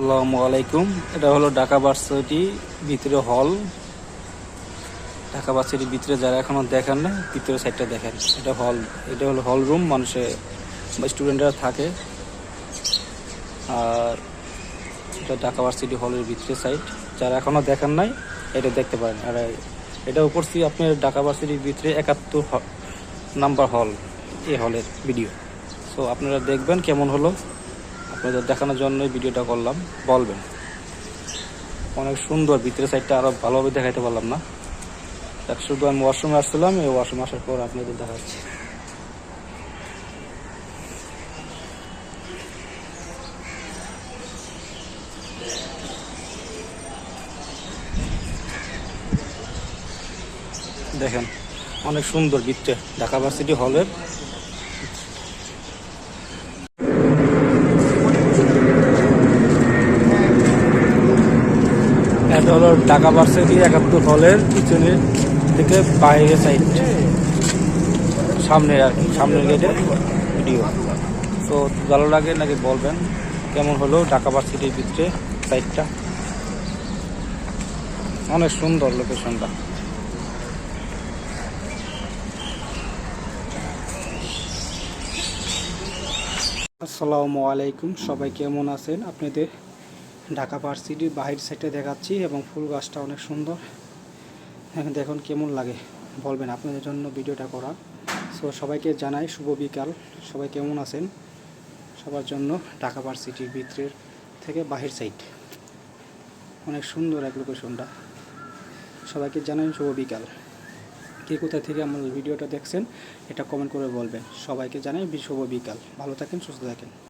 আসসালামু আলাইকুম। এটা হলো ঢাকা ভার্সিটি ভিতরে হল। ঢাকা ভার্সিটির ভিতরে যারা এখনও দেখেন না ভিতরে সাইডটা দেখেন। এটা হল, এটা হলো হল রুম মানুষে স্টুডেন্টরা থাকে। আর এটা ঢাকা ভার্সিটি হলের ভিতরে সাইড যারা এখনও দেখেন নাই, এটা দেখতে পারেন। আর এটা উপরছি আপনি ঢাকা ভার্সিটির ভিতরে একাত্তর নাম্বার হল এই হলের ভিডিও সো আপনারা দেখবেন কেমন হলো। আপনাদের দেখানোর জন্যই ভিডিওটা করলাম। বলবেন। অনেক সুন্দর, ভিতরের সাইডটা আরও ভালোভাবে দেখাইতে পারলাম না। দেখ, শুধু আমি ওয়াশরুমে আসছিলাম, এই ওয়াশরুম আসার পর আপনাদের দেখাচ্ছি। দেখেন, অনেক সুন্দর ভিতরে ঢাকা ভার্সিটি হলের এটা হলো ঢাকা ভার্সিটি, একাত্তর হলের পিছনের থেকে বাইরের সাইড সামনে আর কি, সামনের গেটে ভিডিও তো ভালো লাগে নাকি বলবেন, কেমন হলো ঢাকা ভার্সিটির ভিতরে সাইডটা অনেক সুন্দর লোকেশনটা আসসালামু আলাইকুম, সবাই কেমন আছেন আপনাদের? ঢাকা ভার্সিটির বাহির সাইডে দেখাচ্ছি এবং ফুল গাছটা অনেক সুন্দর। দেখুন কেমন লাগে। বলবেন আপনাদের জন্য ভিডিওটা করা। সো সবাইকে জানাই শুভ বিকাল। সবাই কেমন আছেন? সবার জন্য ঢাকা ভার্সিটির ভিতরের থেকে বাহির সাইড। অনেক সুন্দর এক লোকেশনটা সবাইকে জানাই শুভ বিকাল। কে কোথা থেকে আমার ভিডিওটা দেখছেন, এটা কমেন্ট করে বলবেন। সবাইকে জানাই শুভ বিকাল। ভালো থাকেন, সুস্থ থাকেন।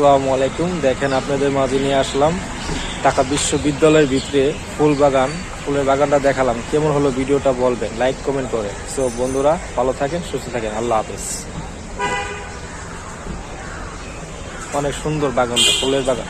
আসসালামু আলাইকুম। দেখেন আপনাদের মাঝে নিয়ে আসলাম ঢাকা বিশ্ববিদ্যালয়ের ভিতরে ফুল বাগান। ফুলের বাগানটা দেখালাম। কেমন হলো ভিডিওটা বলবেন। লাইক কমেন্ট করে। সো বন্ধুরা, ভালো থাকেন, সুস্থ থাকেন। আল্লাহ হাফেজ। অনেক সুন্দর বাগানটা, ফুলের বাগান।